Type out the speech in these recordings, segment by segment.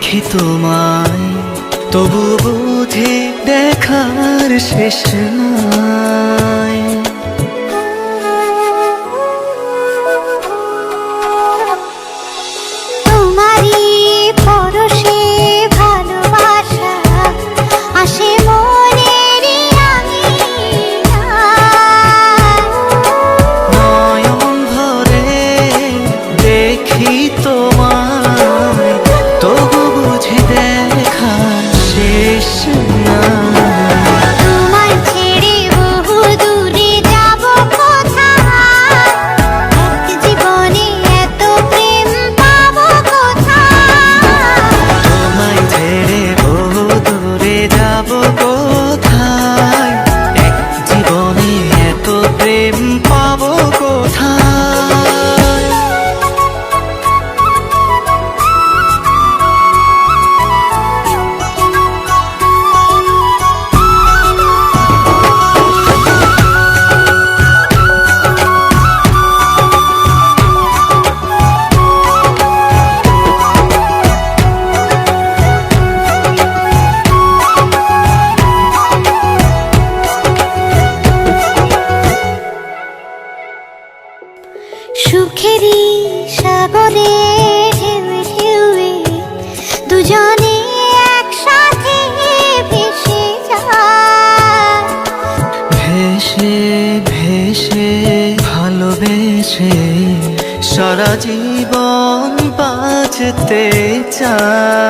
দেখি তোমায় তবু বুঝে দেখার শেষ নাই। haremos. না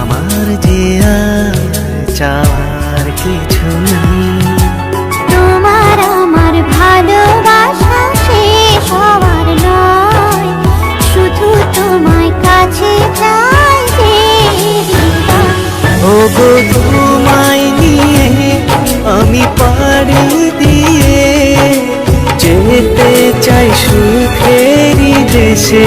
আমার যে আর চাওয়ার কিছু নেই। তোমার আমার ভালোবাসা শেষ হওয়ার নয়। শুধু তোমায় কাছে চাই তোমায় নিয়ে আমি পারি দিয়ে যেতে চাই সুখেরি দেশে।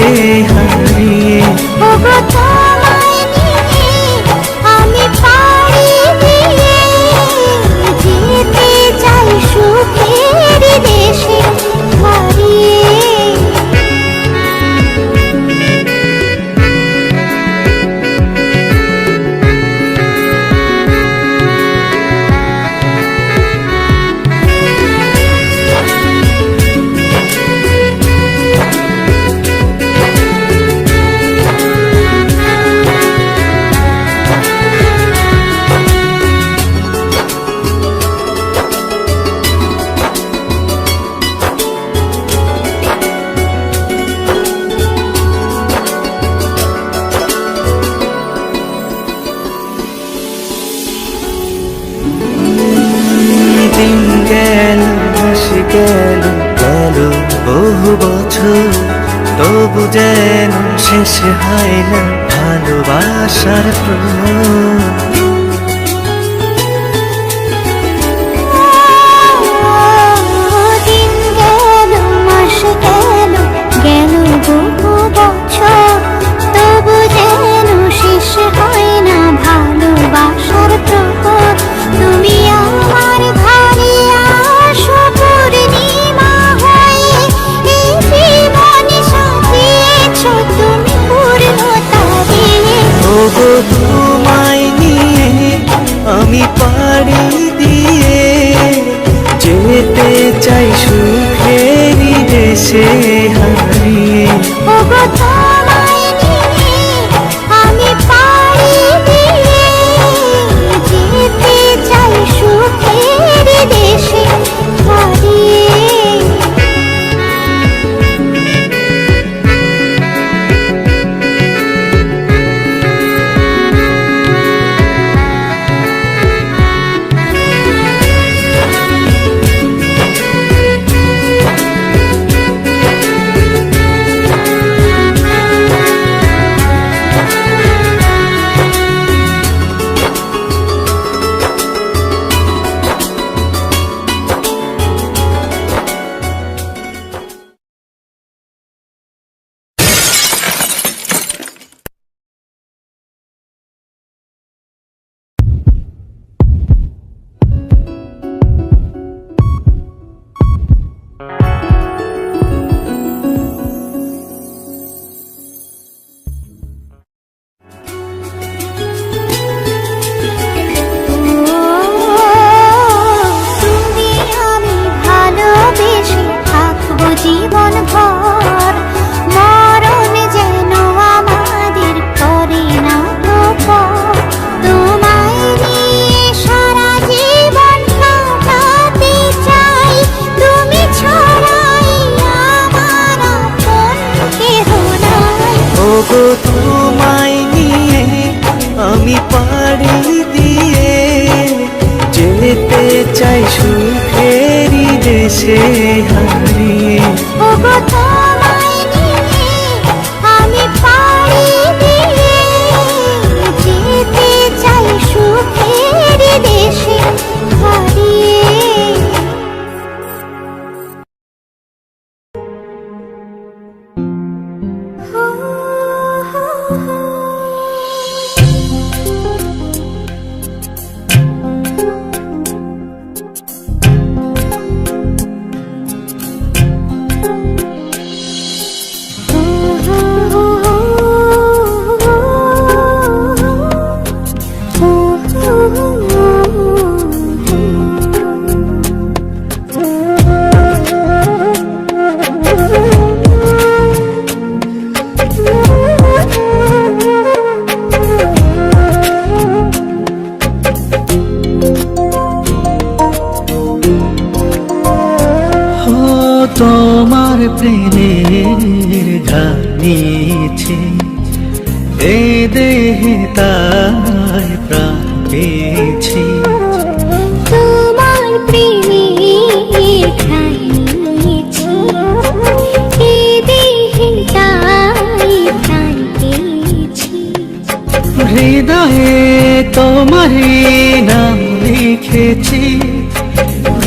হৃদয়ে তোমারি নাম লিখেছি।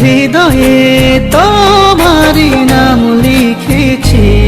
হৃদয়ে তোমারি নাম লিখেছি।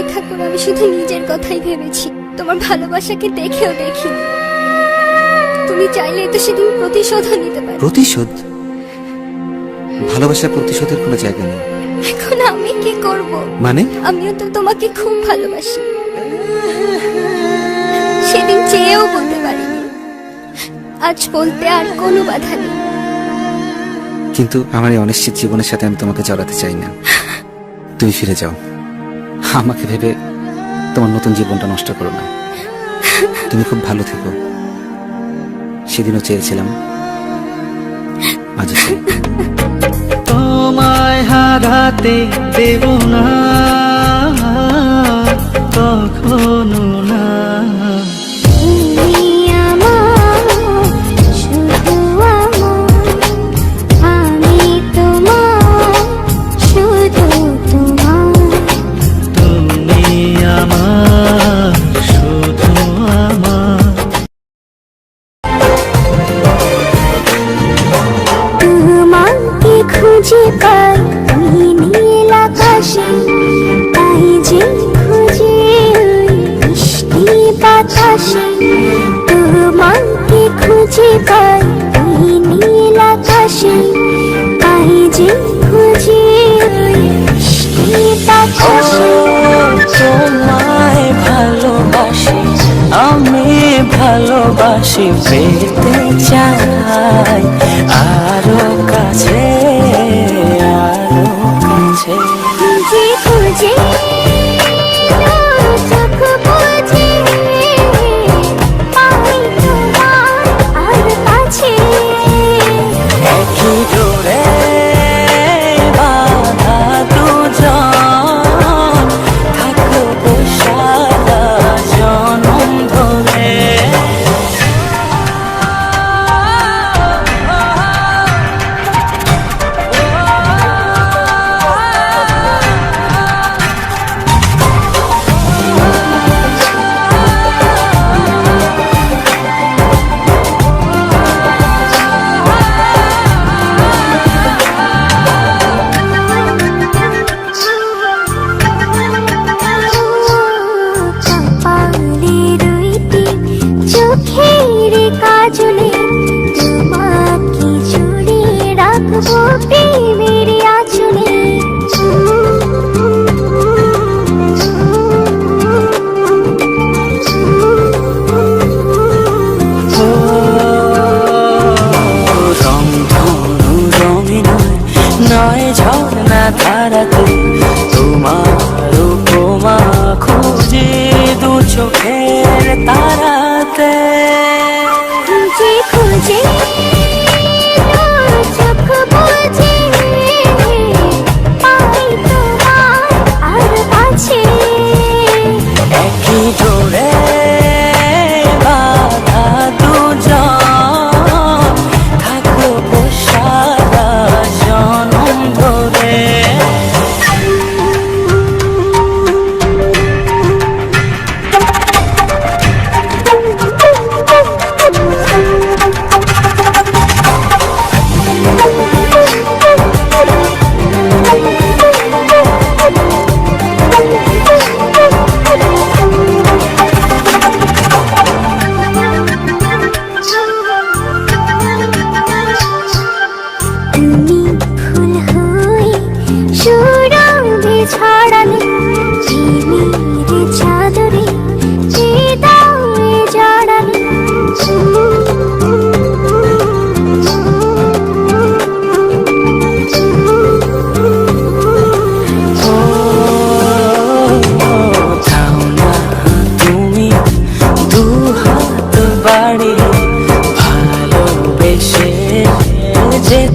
উপেক্ষা করে আমি শুধু নিজের কথাই ভেবেছি। তোমার ভালোবাসাকে দেখেও দেখি তুমি চাইলে তো সেদিন প্রতিশোধও নিতে পারো। প্রতিশোধ? ভালোবাসার প্রতিশোধের কোনো জায়গা নেই। এখন আমি কি করব? মানে? আমিও তো তোমাকে খুব ভালোবাসি। সেদিন চেয়েও বলতে পারিনি। আজ বলতে আর কোনো বাধা নেই। কিন্তু আমার এই অনিশ্চিত জীবনের সাথে আমি তোমাকে জড়াতে চাই না। তুমি ফিরে যাও। আমাকে ভেবে তোমার নতুন জীবনটা নষ্ট করো না। তুমি খুব ভালো থেকো। সেদিনও চেয়েছিলাম আজ তোমায় হারাতে দেব না কখনো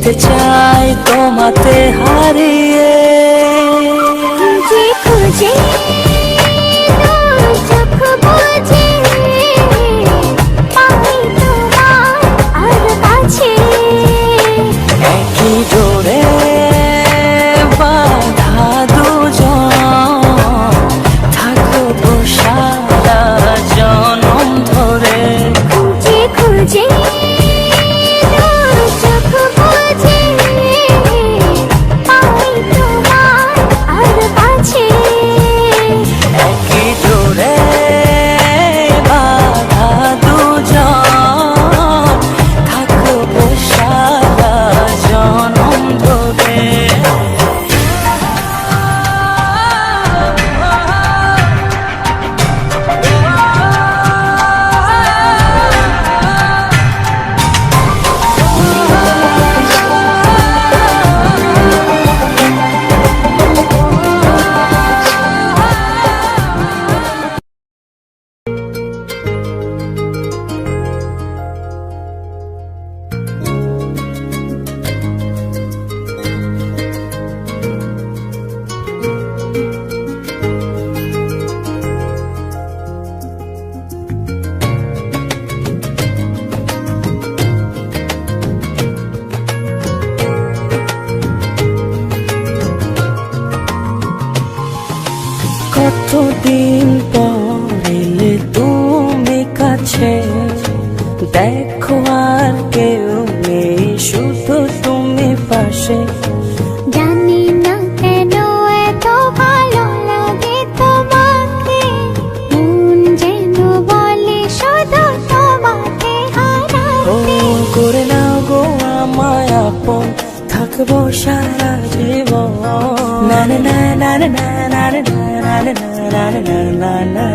যেতে চাই তোমাতে হারিয়ে la la.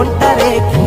ఒంటరేకి